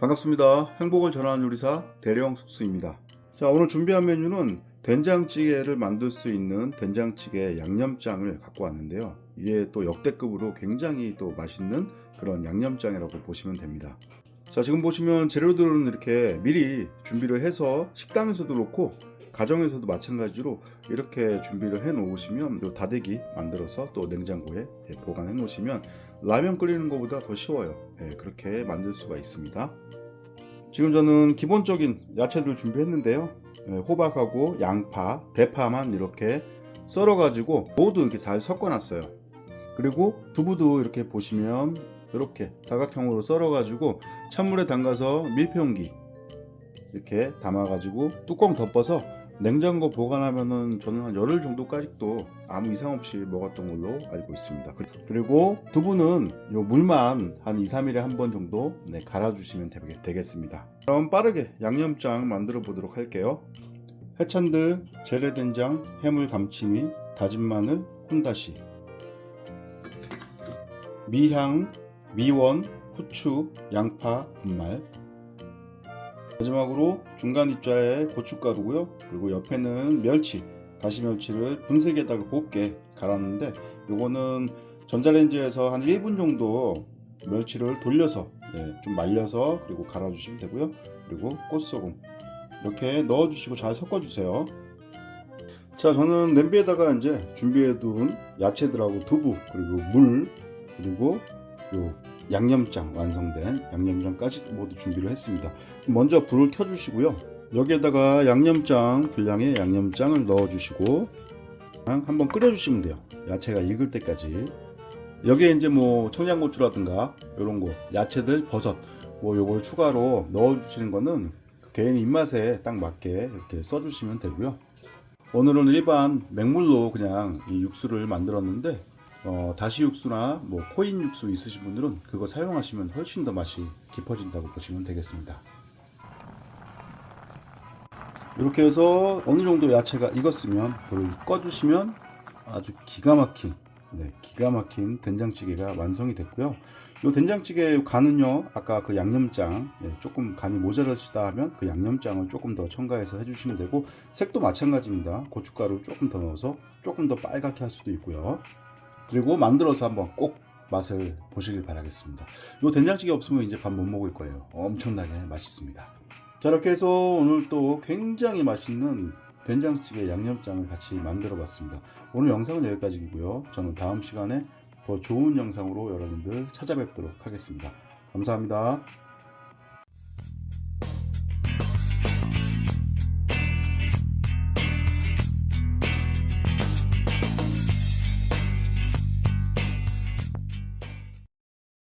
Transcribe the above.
반갑습니다. 행복을 전하는 요리사 대령 숙수입니다. 자, 오늘 준비한 메뉴는 된장찌개를 만들 수 있는 된장찌개 양념장을 갖고 왔는데요. 이게 또 역대급으로 굉장히 또 맛있는 그런 양념장이라고 보시면 됩니다. 자, 지금 보시면 재료들은 이렇게 미리 준비를 해서 식당에서도 그렇고 가정에서도 마찬가지로 이렇게 준비를 해 놓으시면 요 다대기 만들어서 또 냉장고에 예, 보관해 놓으시면 라면 끓이는 것보다 더 쉬워요. 예, 그렇게 만들 수가 있습니다. 지금 저는 기본적인 야채들 준비했는데요. 예, 호박하고 양파, 대파만 이렇게 썰어 가지고 모두 이렇게 잘 섞어 놨어요. 그리고 두부도 이렇게 보시면 이렇게 사각형으로 썰어 가지고 찬물에 담가서 밀폐용기 이렇게 담아 가지고 뚜껑 덮어서 냉장고 보관하면은 저는 한 열흘 정도까지도 아무 이상 없이 먹었던 걸로 알고 있습니다. 그리고 두부는 요 물만 한 2, 3일에 한 번 정도 네, 갈아주시면 되- 되겠습니다. 그럼 빠르게 양념장 만들어 보도록 할게요. 해찬드, 재래된장, 해물 감치미, 다진 마늘, 혼다시, 미향, 미원, 후추, 양파, 분말, 마지막으로 중간 입자에 고춧가루고요. 그리고 옆에는 멸치, 다시 멸치를 분쇄기에다가 곱게 갈았는데 요거는 전자레인지에서 한 1분 정도 멸치를 돌려서 예, 좀 말려서 그리고 갈아주시면 되고요. 그리고 꽃소금 이렇게 넣어주시고 잘 섞어주세요. 자, 저는 냄비에다가 이제 준비해둔 야채들하고 두부 그리고 물 그리고 요 양념장 완성된 양념장까지 모두 준비를 했습니다. 먼저 불을 켜주시고요. 여기에다가 양념장 분량의 양념장을 넣어주시고 한번 끓여주시면 돼요. 야채가 익을 때까지. 여기에 이제 뭐 청양고추라든가 이런 거 야채들 버섯 뭐 요걸 추가로 넣어주시는 거는 개인 입맛에 딱 맞게 이렇게 써주시면 되고요. 오늘은 일반 맹물로 그냥 이 육수를 만들었는데 어, 다시 육수나 뭐 코인 육수 있으신 분들은 그거 사용하시면 훨씬 더 맛이 깊어진다고 보시면 되겠습니다. 이렇게 해서 어느 정도 야채가 익었으면 불을 꺼주시면 아주 기가 막힌 네, 기가 막힌 된장찌개가 완성이 됐고요. 이 된장찌개 간은요, 아까 그 양념장 네, 조금 간이 모자라시다 하면 그 양념장을 조금 더 첨가해서 해주시면 되고 색도 마찬가지입니다. 고춧가루 조금 더 넣어서 조금 더 빨갛게 할 수도 있고요. 그리고 만들어서 한번 꼭 맛을 보시길 바라겠습니다. 이 된장찌개 없으면 이제 밥 못 먹을 거예요. 엄청나게 맛있습니다. 자 이렇게 해서 오늘 또 굉장히 맛있는 된장찌개 양념장을 같이 만들어 봤습니다. 오늘 영상은 여기까지이고요. 저는 다음 시간에 더 좋은 영상으로 여러분들 찾아뵙도록 하겠습니다. 감사합니다.